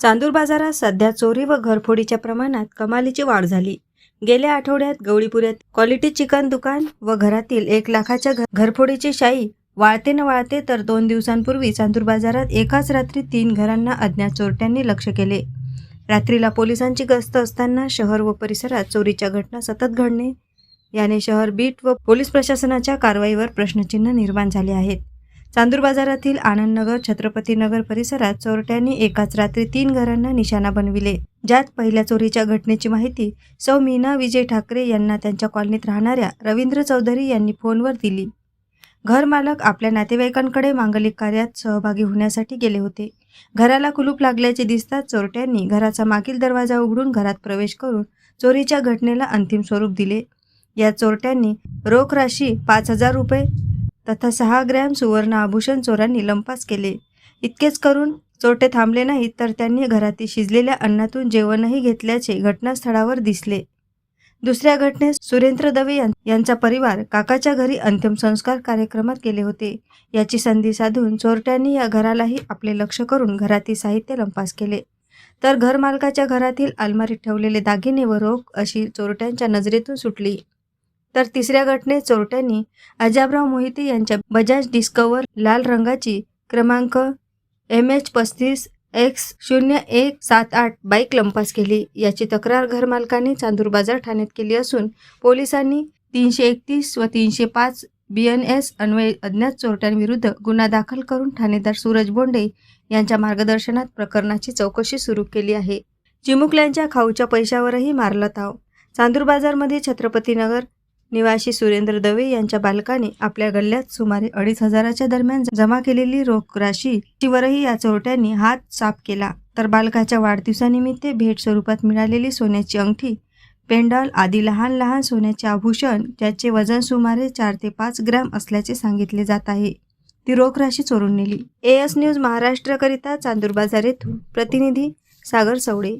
चांदूर बाजारात सध्या चोरी व घरफोडीच्या प्रमाणात कमालीची वाढ झाली. गेल्या आठवड्यात गवळीपुऱ्यात क्वालिटी चिकन दुकान व घरातील एक लाखाच्या घरफोडीची शाई वाळते न वाळते तर दोन दिवसांपूर्वी चांदूर बाजारात एकाच रात्री तीन घरांना अज्ञात चोरट्यांनी लक्ष केले. रात्रीला पोलिसांची गस्त असताना शहर व परिसरात चोरीच्या घटना सतत घडणे याने शहर बीट व पोलीस प्रशासनाच्या कारवाईवर प्रश्नचिन्ह निर्माण झाले आहेत. चांदूर बाजारातील आनंदनगर छत्रपतीनगर परिसरात चोरट्यांनी एकाच रात्री तीन घरांना निशाणा बनविले. ज्यात पहिल्या चोरीच्या घटनेची माहिती सौ मीना विजय ठाकरे यांना त्यांच्या कॉलनीत राहणाऱ्या रवींद्र चौधरी यांनी फोनवर दिली. घरमालक आपल्या नातेवाईकांकडे मांगलिक कार्यात सहभागी होण्यासाठी गेले होते. घराला कुलूप लागल्याचे दिसताच चोरट्यांनी घराचा मागील दरवाजा उघडून घरात प्रवेश करून चोरीच्या घटनेला अंतिम स्वरूप दिले. या चोरट्यांनी रोख राशी पाच हजार रुपये तथा सहा ग्रॅम सुवर्ण आभूषण चोरांनी लंपास केले. इतकेच करून चोरटे थांबले नाहीत तर त्यांनी घरातील शिजलेल्या अन्नातून जेवणही घेतल्याचे घटनास्थळावर दिसले. दुसऱ्या घटनेत सुरेंद्र दवे यांचा परिवार काकाच्या घरी अंत्यसंस्कार कार्यक्रमात गेले होते. याची संधी साधून चोरट्यांनी या घरालाही आपले लक्ष करून घरातील साहित्य लंपास केले. तर घरमालकाच्या घरातील अलमारीत ठेवलेले दागिने व रोख अशी चोरट्यांच्या नजरेतून सुटली. तर तिसऱ्या घटनेत चोरट्यांनी अजाबराव मोहिते यांच्या बजाज डिस्कवर लाल रंगाची क्रमांक एम एच पस्तीस एक्स शून्य एक सात आठ बाईक लंपास केली. याची तक्रार घरमालकाने चांदूर बाजार ठाण्यात केली असून पोलिसांनी तीनशे एकतीस व तीनशे पाच बी एन एस अन्वये अज्ञात चोरट्यांविरुद्ध गुन्हा दाखल करून ठाणेदार सूरज बोंडे यांच्या मार्गदर्शनात प्रकरणाची चौकशी सुरू केली आहे. चिमुकल्यांच्या खाऊच्या पैशावरही मारला ताव. चांदूर बाजारमध्ये छत्रपतीनगर निवासी सुरेंद्र दवे यांच्या बालकाने आपल्या गल्ल्यात सुमारे अडीच हजाराच्या दरम्यान जमा केलेली रोख राशी या चोरट्यांनी हात साफ केला. तर बालकाच्या वाढदिवसानिमित्त भेट स्वरूपात मिळालेली सोन्याची अंगठी पेंडॉल आदी लहान लहान सोन्याचे आभूषण ज्याचे वजन सुमारे चार ते पाच ग्रॅम असल्याचे सांगितले जात आहे. ती रोख राशी चोरून नेली. ए एस न्यूज महाराष्ट्रकरिता चांदूर बाजार येथून प्रतिनिधी सागर सवडे.